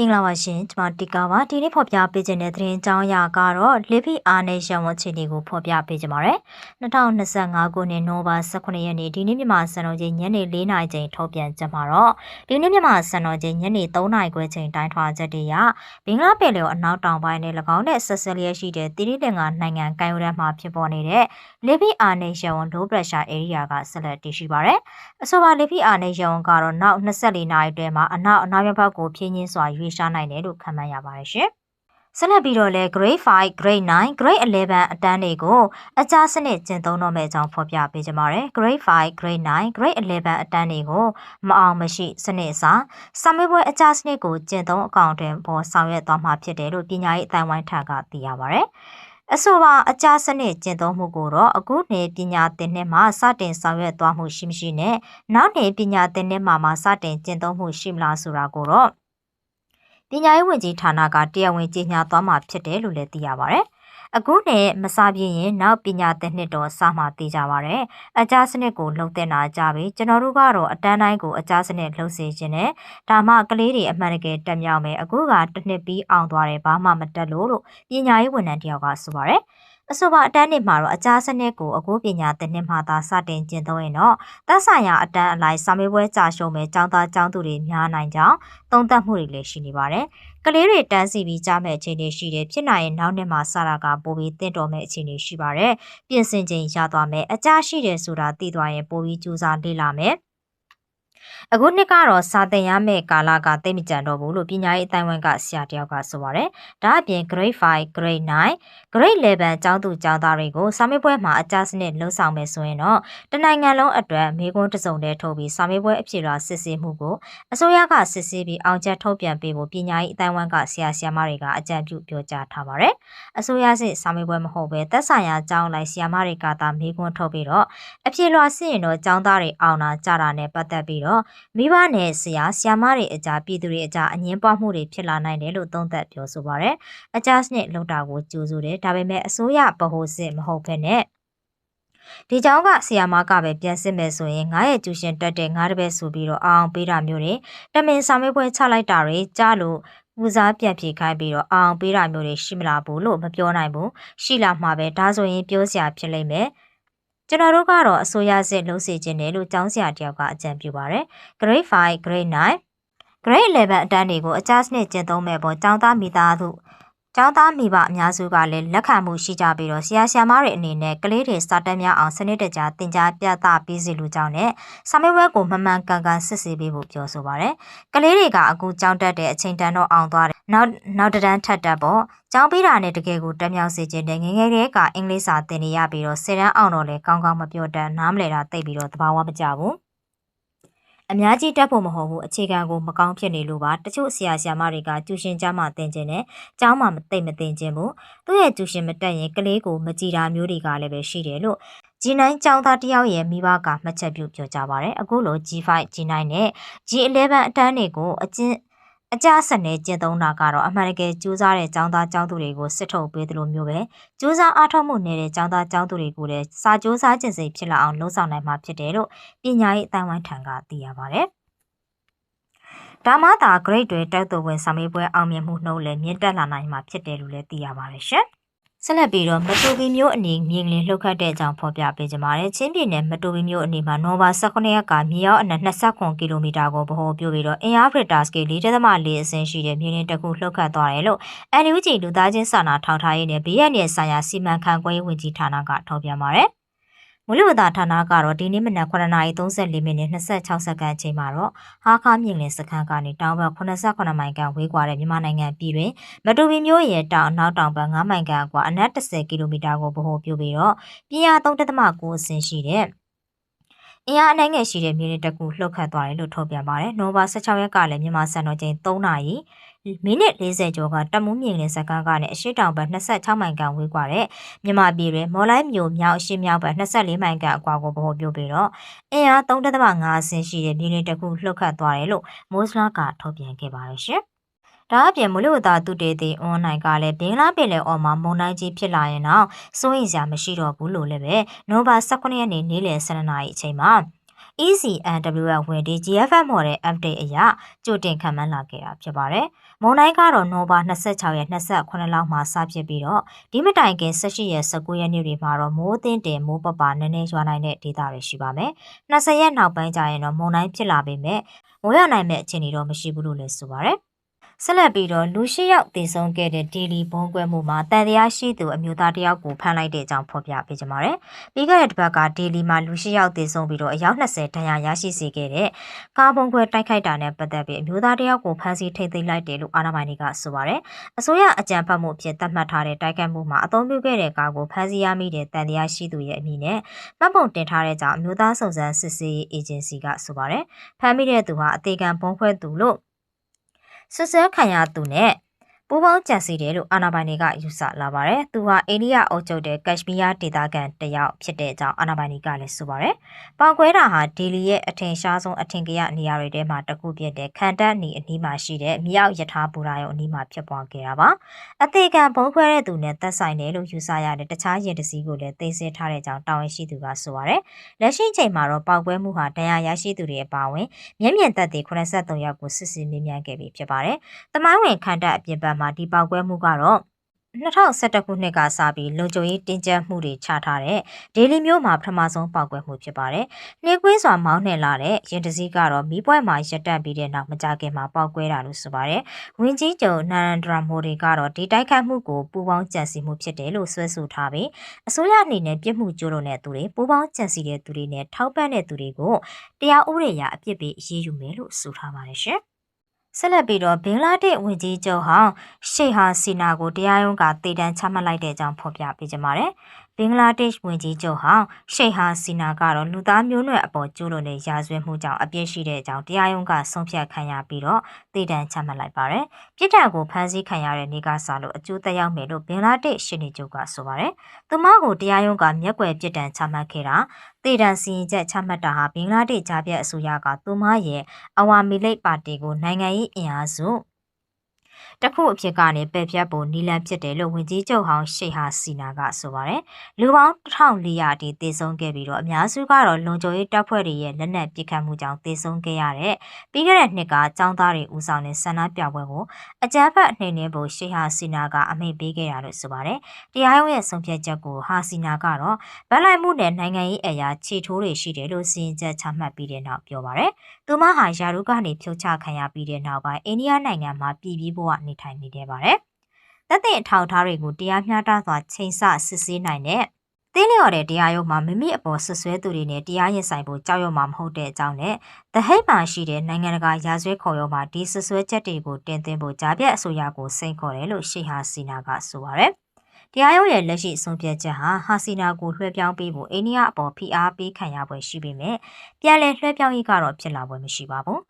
မင်္ဂလာပါရှင်ကျွန်မတီကာပါဒီနေ့ဖော်ပြပေးခြင်းတဲ့သတင်းကြောင်းအရာကတော့လေဖီအာနေရှန်ဝန်ချီတီကိုဖော်ပြပေးကြပါမယ်2025ခုနှစ်နိုဘာ18ရက်နေ့ဒီနေ့မြန်မာစံတော်ချိန်ညနေ4နာရီချိန်ထုတ်ပြန်ကြမှာတော့ဒီနေ့မြန်မာစံတော်ချိန်ညနေ3နာရီခွဲချိန်တိုင်းထွာချက်တည်းရဘင်္ဂလားပင်လယ်အနောက်တောင်ပိုင်းနဲ့၎င်းနဲ့ဆက်ဆက်လျက်ရှိတဲ့တိရိလင်္ကာနိုင်ငံကမ်းရိုးတန်းမှာဖြစ်ပေါ်နေတဲ့လေဖီအာနေရှန်ဝန် low pressure area ကဆက်လက်တည်ရှိပါရယ်အဆိုပါလေဖီအာနေရှန်ဝန်ကတော့နောက်24နာရီအတွင်းမှာအနောက်အနောက်ဘက်ကိုဖြင်းချင်းစွာရွေ့ရှားနိုင်တယ်လို့ခန့်မှန်းရပါတယ်ရှင်။ဆက်လက်ပြီးတော့လဲ grade 5, grade 9, grade 11အတန်းတွေကိုအကြားစနစ်ကျင့်သုံးတော့မယ့်အကြောင်းဖော်ပြပေးကြပါမယ်။ grade 5, grade 9, grade 11အတန်းတွေကိုမအောင်မရှိစနစ်အစားစာမေးပွဲအကြားစနစ်ကိုကျင့်သုံးအကောင့်တွင်ပေါ်ဆောင်ရွက်သွားမှာဖြစ်တယ်လို့ပညာရေးအတိုင်းဝိုင်းထံကသိရပါဗျ။အဆိုပါအကြစနစ်ကျင့်သုံးမှုကိုတော့အခုနေပညာသင်နှစ်မှာစတင်ဆောင်ရွက်သွားမှုရှိမရှိနဲ့နောက်နေပညာသင်နှစ်မှာမှစတင်ကျင့်သုံးမှုရှိမလားဆိုတာကိုတော့ ပညာရေးဝန်ကြီးဌာနကတရားဝင်ကြေညာသွားမှာဖြစ်တယ်လို့လည်းသိရပါဗျ။အခုနဲ့မစားပြင်းရင်နောက်ပညာသင်နှစ်တော့စမှသိကြပါဗျ။အကြစနစ်ကိုလှုပ်တဲ့နာကြပြီကျွန်တော်တို့ကတော့အတန်းတိုင်းကိုအကြစနစ်လှုပ်စေခြင်းနဲ့ဒါမှကလေးတွေအမှန်တကယ်တက်မြောက်မယ်အခုကတစ်နှစ်ပြီးအောင်သွားတယ်ဘာမှမတက်လို့လို့ပညာရေးဝန်ထမ်းတယောက်ကဆိုပါဗျ။ အဆိုပါအတန်းနှစ်မှာတော့အကြားစနစ်ကိုအကိုပညာသင်နှစ်မှာသာစတင်ကျင့်သုံးရင်တော့သက်ဆိုင်ရာအတန်းအလိုက်စာမေးပွဲကြာရှုံးမဲ့ចောင်းသားចောင်းသူတွေများနိုင်ကြောင်းသုံးသပ်မှုတွေလည်းရှိနေပါတယ်။ကလေးတွေတန်းစီပြီးကြားမဲ့အခြေအနေရှိတယ်ဖြစ်နိုင်ရင်နောက်နှစ်မှာစတာကပိုပြီးတင့်တော်မဲ့အခြေအနေရှိပါတယ်။ပြင်ဆင်ချိန်ရသွားမယ်အကြားရှိတယ်ဆိုတာသိသွားရင်ပိုပြီးကြိုးစားလေ့လာမယ်။ အခုနှစ်ကတော့စာသင်ရမယ့်ကာလကသိမကြံတော့ဘူးလို့ပညာရေးအတိုင်းဝန်းကဆရာတယောက်ကဆိုပါတယ်။ဒါအပြင် grade 5, grade 9, grade 11ကျောင်းသူကျောင်းသားတွေကိုစာမေးပွဲမှာအကြစနစ်လှုပ်ဆောင်မယ်ဆိုရင်တော့တနိုင်ငံလုံးအတွက်မေကွန်းတစုံတည်းထုတ်ပြီးစာမေးပွဲအဖြေလွှာစစ်ဆေးမှုကိုအစိုးရကစစ်ဆေးပြီးအောင်ချက်ထုတ်ပြန်ပေးဖို့ပညာရေးအတိုင်းဝန်းကဆရာဆရာမတွေကအကြံပြုပြောကြားထားပါတယ်။အစိုးရစစ်စာမေးပွဲမဟုတ်ပဲသက်ဆိုင်ရာကျောင်းလိုက်ဆရာမတွေကသာမေကွန်းထုတ်ပြီးတော့အဖြေလွှာစစ်ရင်တော့ကျောင်းသားတွေအောင်တာကြတာနဲ့ပတ်သက်ပြီးတော့မိဘနဲ့ဆရာဆရာမတွေအကြားပြည်သူတွေအကြားအငင်းပွားမှုတွေဖြစ်လာနိုင်တယ်လို့သုံးသပ်ပြောဆိုပါရယ်။အကြစနစ်လုံတာကိုကြိုးဆိုတယ်ဒါပေမဲ့အစိုးရဗဟိုစစ်မဟုတ်ဘဲနဲ့ဒီကြောင့်ကဆီယာမကပဲပြန်စစ်မယ်ဆိုရင်ငါရဲ့ကျူရှင်တက်တဲ့ငါတပည့်ဆိုပြီးတော့အောင်ပေးတာမျိုးတွေတမင်စာမေးပွဲချလိုက်တာတွေကြားလို့ပူစားပြန်ပြေခိုင်းပြီးတော့အောင်ပေးတာမျိုးတွေရှိမလားဘူးလို့မပြောနိုင်ဘူးရှိလာမှာပဲဒါဆိုရင်ပြောစရာဖြစ်လိမ့်မယ် ကျွန်တော်တို့ကတော့အစိုးရစစ်လုံးစေခြင်းတယ်လို့ကျောင်းဆရာတယောက်ကအကြံပြုပါရယ် grade 5 grade 9 grade 11အတန်းတွေကိုအကြစနစ်ကျင့်သုံးမဲ့ပေါ်ကျောင်းသားမိသားစု ကျောင်းသားမိဘအများစုကလည်းလက်ခံမှုရှိကြပြီးတော့ဆရာဆရာမတွေအနေနဲ့ကလေးတွေစာတက်များအောင်စနစ်တကျသင်ကြားပြသပေးစီလိုကြောင်းနဲ့စာမေးပွဲကိုမမှန်ကန်ကန်စစ်ဆေးပေးဖို့ပြောဆိုပါရယ်ကလေးတွေကအခုကျောင်းတက်တဲ့အချိန်တန်းတော့အောင်သွားတယ်နောက်နောက်တန်းထပ်တက်ပေါ့ကျောင်းပေးတာနဲ့တကယ်ကိုတက်မြောက်စေခြင်းနဲ့ငငယ်လေးကအင်္ဂလိပ်စာသင်နေရပြီးတော့ဆယ်တန်းအောင်တော့လေကောင်းကောင်းမပြောတတ်နားမလဲတာသိပြီးတော့သဘာဝမကျဘူး အများကြီးတက်ဖို့မဟုတ်ဘူးအခြေခံကိုမကောင်းဖြစ်နေလို့ပါတချို့ဆရာဆရာမတွေကကျူရှင်ကြားမှာသင်ခြင်းနဲ့ကျောင်းမှာမသိမသိခြင်းဘူးသူ့ရဲ့ကျူရှင်မတက်ရင်ကလေးကိုမကြည်တာမျိုးတွေကလည်းပဲရှိတယ်လို့ G9 ကျောင်းသားတယောက်ရဲ့မိဘကမှတ်ချက်ပြုပြောကြပါရယ်အခုလို G5 G9 နဲ့ G11 အတန်းတွေကိုအကျဉ်း အကြစနဲ့ကျင့်သုံးတာကတော့အမှန်တကယ်ကြိုးစားတဲ့ចောင်းသားចောင်းသူတွေကိုစစ်ထုတ်ပေးသလိုမျိုးပဲကြိုးစားအားထုတ်မှုနေတဲ့ចောင်းသားចောင်းသူတွေကိုလည်းစာကြိုးစားခြင်းစိတ်ဖြစ်လာအောင်လှုံ့ဆော်နိုင်မှာဖြစ်တယ်လို့ပညာရေးအတိုင်းဝိုင်းထံကသိရပါတယ်။ဒါမှသာ grade တွေတက်သူဝင်စာမေးပွဲအောင်မြင်မှုနှုန်းလည်းမြင့်တက်လာနိုင်မှာဖြစ်တယ်လို့လည်းသိရပါတယ်ရှင်။ ဆက်လက်ပြီးတော့မတူပီမျိုးအနီမြင်လင်းလှုပ်ခတ်တဲ့အကြောင်းဖော်ပြပေးကြပါမယ်။ချင်းပြည်နယ်မတူပီမျိုးအနီမှာနိုဘာ18ရက်ကမြေရောက်အနက်29ကီလိုမီတာကိုဗဟိုပြုပြီးတော့အင်အားဖရတာစကေ4.4အဆင့်ရှိတဲ့မြေလင်းတစ်ခုလှုပ်ခတ်သွားတယ်လို့ NUG လူသားချင်းစာနာထောက်ထားရေးနဲ့ BNN ဆိုင်ရာစီမံခန့်ခွဲရေးဝန်ကြီးဌာနကထောက်ပြပါတယ်။ မိုးလေဝသဌာနကတော့ဒီနေ့မနက်9:34မိနစ်26စက္ကန့်အချိန်မှာတော့ဟာခါမြင့်လင်းစခန်းကနေတောင်ဘက်89မိုင်ခန့်ဝေးကွာတဲ့မြန်မာနိုင်ငံပြည်တွင်မတူပီမြို့ရဲ့တောင်နောက်တောင်ဘက်9မိုင်ခန့်ကွာအနက်10ကီလိုမီတာကိုဗဟိုပြုပြီးတော့ပြင်းအား3.9အဆင့်ရှိတဲ့ အင်အားအနှိုင်းငယ်ရှိတဲ့မြေနဲ့တကူလှုပ်ခတ်သွားတယ်လို့ထုတ်ပြန်ပါတယ်။နိုဘာ16ရက်ကလည်းမြန်မာစံတော်ချိန်3နာရီမိနစ်40ကျော်ကတမူးမြင့်ကလေးစကားကနဲ့အရှိတောင်ဘက်26မိုင်ကန်ဝေးကွာတဲ့မြမပြည်ရဲမော်လိုက်မြို့မြောက်အရှိမြောက်ဘက်24မိုင်ကန်အကွာကိုဗဟိုပြုပြီးတော့အင်အား3.5ဆင်ရှိတဲ့မြေလင်းတစ်ခုလှုပ်ခတ်သွားတယ်လို့မိုးစလာကထုတ်ပြန်ခဲ့ပါတယ်ရှင် ဒါအပြင်မလို့သာသူတေတီအွန်လိုင်းကလည်းဘင်္ဂလားပင်လယ်အော်မှာမုန်တိုင်းကြီးဖြစ်လာရင်တော့စိုးရိမ်စရာမရှိတော့ဘူးလို့လည်းပဲနိုဘာ18ရက်နေ့နေ့လယ်12နာရီအချိန်မှာ ECNWF ဝင်ဒီ GFM model update အရကြိုတင်ခံမှန်းလာခဲ့တာဖြစ်ပါတယ်။မုန်တိုင်းကတော့နိုဘာ26ရက်28လောက်မှာစဖြစ်ပြီးတော့ဒီမတိုင်ခင်18ရက်19ရက်နေ့တွေမှာတော့မိုးသင်းတင်မိုးပပနည်းနည်းရွာနိုင်တဲ့ဒေသတွေရှိပါမယ်။20ရက်နောက်ပိုင်းကျရင်တော့မုန်တိုင်းဖြစ်လာပေမဲ့မိုးရနိုင်မဲ့အခြေအနေတော့မရှိဘူးလို့လည်းဆိုပါတယ်။ ဆက်လက်ပြီးတော့လူရှိယောက်တည်ဆုံးခဲ့တဲ့ဒေလီဘုံကွဲမှုမှာတန်တရားရှိသူအမျိုးသားတယောက်ကိုဖမ်းလိုက်တဲ့အကြောင်းဖော်ပြပေးကြပါမယ်။ပြီးခဲ့တဲ့တစ်ပတ်ကဒေလီမှာလူရှိယောက်တည်ဆုံးပြီးတော့အယောက်20ဒဏ်ရာရရှိစေခဲ့တဲ့ကားဘုံကွဲတိုက်ခိုက်တာနဲ့ပတ်သက်ပြီးအမျိုးသားတယောက်ကိုဖမ်းဆီးထိန်းသိမ်းလိုက်တယ်လို့အာဏာပိုင်တွေကဆိုပါတယ်။အစိုးရအကြံဖတ်မှုအဖြစ်သတ်မှတ်ထားတဲ့တိုက်ခိုက်မှုမှာအသုံးပြုခဲ့တဲ့ကားကိုဖမ်းဆီးရမိတဲ့တန်တရားရှိသူရဲ့အမည်နဲ့မှတ်ပုံတင်ထားတဲ့ကြောင့်အမျိုးသားစုံစမ်းစစ်ဆေးရေးအေဂျင်စီကဆိုပါတယ်။ဖမ်းမိတဲ့သူဟာအသေးခံဘုံခွဲသူလို့ ဆွဆွဲခံရသူနဲ့ ပူပေါင်းကြံစီတယ်လို့အာဏာပိုင်တွေကယူဆလာပါတယ်။သူဟာအိန္ဒိယအုပ်ချုပ်တဲ့ကက်ရှ်မီးယားဒေသခံတယောက်ဖြစ်တဲ့အကြောင်းအာဏာပိုင်တွေကလည်းဆိုပါတယ်။ပေါင်ကွဲတာဟာဒေလီရဲ့အထင်ရှားဆုံးအထင်ကရနေရာတွေထဲမှာတစ်ခုဖြစ်တဲ့ခန်တက်နီအနီးမှာရှိတဲ့မြောက်ယထာဘူရာယုံအနီးမှာဖြစ်ပွားခဲ့တာပါ။အသေးခံဘုံခွဲတဲ့သူနဲ့သက်ဆိုင်တယ်လို့ယူဆရတဲ့တခြားရင်တစည်းကိုလည်းသိသိထားတဲ့အကြောင်းတာဝန်ရှိသူကဆိုပါတယ်။လက်ရှိချိန်မှာတော့ပေါက်ကွဲမှုဟာတရားရရှိသူတွေအပါအဝင်မျက်မြင်သက်သေ83ယောက်ကိုစစ်ဆေးမေးမြန်းခဲ့ပြီးဖြစ်ပါတယ်။တမိုင်းဝင်ခန်တက်အပြင်ဘက်မှာဒီပေါက်ကွဲမှုကတော့2011ခုနှစ်ကစပြီးလုံခြုံရေးတင်းကျပ်မှုတွေချထားတဲ့ဒေလီမြို့မှာပထမဆုံးပောက်ကွဲမှုဖြစ်ပါတယ်။နှင်းကွင်းစွာမောင်းနှင်လာတဲ့ရင်တစည်းကတော့မီးပွဲမှာရပ်တန့်ပြီးတဲ့နောက်မကြခင်မှာပောက်ကွဲတာလို့ဆိုပါတယ်။ဝင်းကြီးချုပ်နရန်ဒရာမိုဒီကတော့ဒီတိုက်ခတ်မှုကိုပူးပေါင်းကြံစည်မှုဖြစ်တယ်လို့ဆွဲဆိုထားပြီးအစိုးရအနေနဲ့ပြစ်မှုကျူးလွန်တဲ့သူတွေပူးပေါင်းကြံစည်တဲ့သူတွေနဲ့ထောက်ပံ့တဲ့သူတွေကိုတရားဥပဒေအရအပြစ်ပေးအရေးယူမယ်လို့ဆိုထားပါတယ်ရှင်။ ဆက်လက်ပြီးတော့ဘင်္ဂလားဒေ့ရှ်ဝန်ကြီးချုပ်ဟောင်းရှေ့ဟာစီနာကိုတရားရုံးကတည်တံချမှတ်လိုက်တဲ့အကြောင်းဖော်ပြပေးကြပါမယ်။ ဘင်္ဂလားဒေ့ရှ်ဝန်ကြီးချုပ်ဟောင်းရှေ့ဟာစီနာကတော့လူသားမျိုးနွယ်အပေါ်ကျူးလွန်တဲ့ရာဇဝတ်မှုကြောင့်အပြစ်ရှိတဲ့အကြောင်းတရားရုံးကဆုံးဖြတ်ခံရပြီးတော့တည်တံချမှတ်လိုက်ပါတယ်။ပြစ်ဒဏ်ကိုဖမ်းဆီးခံရတဲ့နေ့ကစလို့အကျိုးသက်ရောက်မယ်လို့ဘင်္ဂလားဒေ့ရှ်ရှင်းနေချုပ်ကဆိုပါတယ်။သူမကိုတရားရုံးကမျက်ကွယ်ပြစ်ဒဏ်ချမှတ်ခဲ့တာတေတံစီရင်ချက်ချမှတ်တာဟာဘင်္ဂလားဒေ့ရှ်ကြားပြတ်အစိုးရကသူမရဲ့အဝါမီလိတ်ပါတီကိုနိုင်ငံရေးအင်အားစု တခုအဖြစ်ကနေပယ်ဖြတ်ဖို့နီလန်ဖြစ်တယ်လို့ဝန်ကြီးချုပ်ဟောင်းရှေဟာစီနာကဆိုပါတယ်။လူပေါင်း1400အထိသေဆုံးခဲ့ပြီးတော့အများစုကတော့လုံခြုံရေးတပ်ဖွဲ့တွေရဲ့လက်နက်ပစ်ခတ်မှုကြောင့်သေဆုံးခဲ့ရတဲ့ပြီးခဲ့တဲ့နှစ်ကចောင်းသားတွေဦးဆောင်တဲ့ဆန္ဒပြပွဲကိုအကြမ်းဖက်အနေနဲ့ဖို့ရှေဟာစီနာကအမိန့်ပေးခဲ့တာလို့ဆိုပါတယ်။တရားရုံးရဲ့ဆုံးဖြတ်ချက်ကိုဟာစီနာကတော့ဗတ်လိုက်မှုနဲ့နိုင်ငံရေးအရာခြေထိုးတွေရှိတယ်လို့စီရင်ချက်ချမှတ်ပြီးတဲ့နောက်ပြောပါတယ်။သူမဟာယာရုကနေဖြုတ်ချခံရပြီးတဲ့နောက်ပိုင်းအိန္ဒိယနိုင်ငံမှာပြည်ပြီးဘဝနေထိုင်နေခဲ့ပါတယ်။တပ်တဲ့အထောက်အထားတွေကိုတရားမျှတစွာချိန်ဆစစ်ဆေးနိုင်တဲ့သေးလျော်တဲ့တရားရုံးမှာမိမိအပေါ်ဆွဆွဲသူတွေနဲ့တရားရင်ဆိုင်ဖို့ကြောက်ရွံ့မှာမဟုတ်တဲ့အကြောင်းနဲ့တဟိတ်မှာရှိတဲ့နိုင်ငံတကာရာဇဝတ်ခုံရုံးမှာဒီဆွဆွဲချက်တွေကိုတင်သွင်းဖို့ကြားပြတ်အစိုးရကိုစိန်ခေါ်တယ်လို့ရှေဟာစီနာကဆိုပါရယ်တရားရုံးရဲ့လက်ရှိဆုံးဖြတ်ချက်ဟာဟာစီနာကိုလွှဲပြောင်းပေးဖို့အိန္ဒိယအပေါ်ဖိအားပေးခံရပွဲရှိပေမဲ့ပြန်လည်လွှဲပြောင်းရေးကတော့ဖြစ်လာပွဲမရှိပါဘူး